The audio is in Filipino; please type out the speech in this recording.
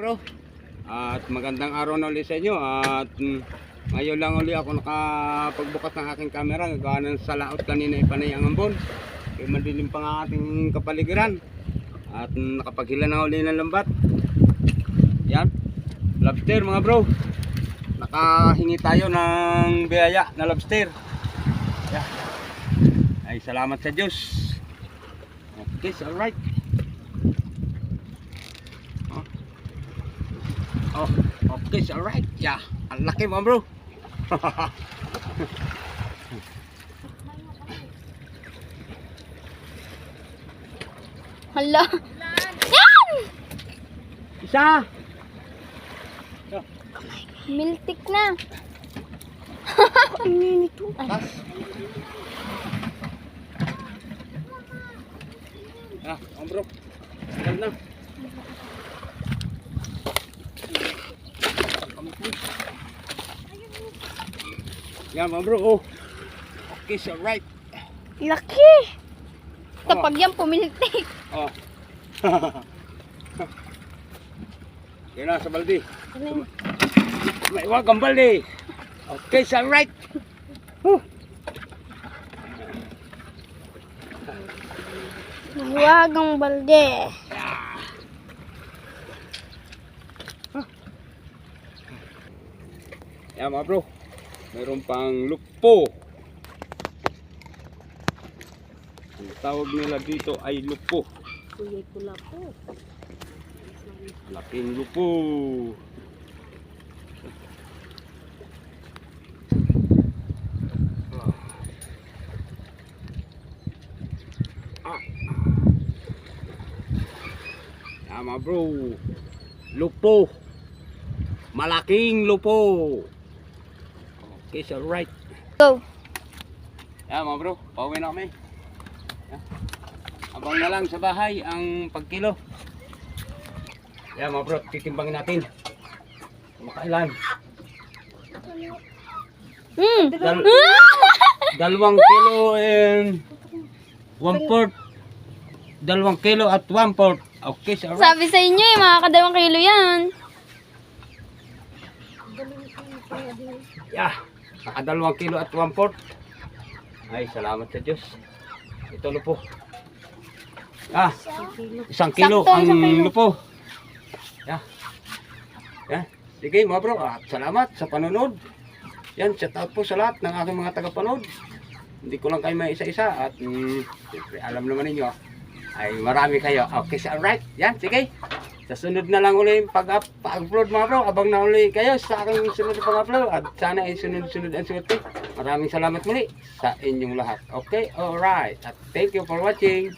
Bro, at magandang araw na ulit sa inyo. At mm, ngayon lang ulit ako nakapagbukas ng aking camera. Gawa ng sa laot kanina ipanay ang ambon. Kaya madilim pa nga ating kapaligiran. At mm, nakapaghila na uli ng lambat. Yan. Lobster mga bro. Nakahingi tayo ng biyaya na lobster. Yan. ay salamat sa Diyos. Okay alright Oh, okay, all right. Yeah, ang laki mo, bro. Hala. Yan! Isa. Miltik na. Tas. Ah, oh, bro. Tingnan na. Yan, mga bro. Oh. Okay, so right. Laki. Kapag yan pumiltik. Oh. Yan na sa baldi. May wag ang baldi. Okay, so right. Huh. Huwag ang balde. Yan mga bro. Mayroon pang lupo. Ang tawag nila dito ay lupo. Kulay pula po. Laking lupo. Ah. Mga bro. Lupo. Malaking lupo. Okay, so right. Go. Yan mga bro, pauwi na kami. Yan. Abang na lang sa bahay ang pagkilo. Yan mga bro, titimbangin natin. Makailan. Hmm. Dal dalawang kilo and one fourth. Dalawang kilo at one fourth. Okay, so right. Sabi sa inyo eh, mga kadalawang kilo yan. Yeah. Nakadalawang kilo at one fourth. Ay, salamat sa Diyos. Ito lupo. Ah, isang kilo Sakto, ang isang kilo. lupo. Yeah. Yeah. Sige mga bro, at salamat sa panonood. Yan, shout out po sa lahat ng aking mga tagapanood. Hindi ko lang kayo may isa-isa at mm, siyempre, alam naman ninyo ay marami kayo. Okay, so alright. Yan, sige. Sa sunod na lang uli pag-upload mga bro. Abang na uli kayo sa aking sunod na pag-upload. At sana ay sunod-sunod ang sunod. Maraming salamat muli sa inyong lahat. Okay, alright. At thank you for watching.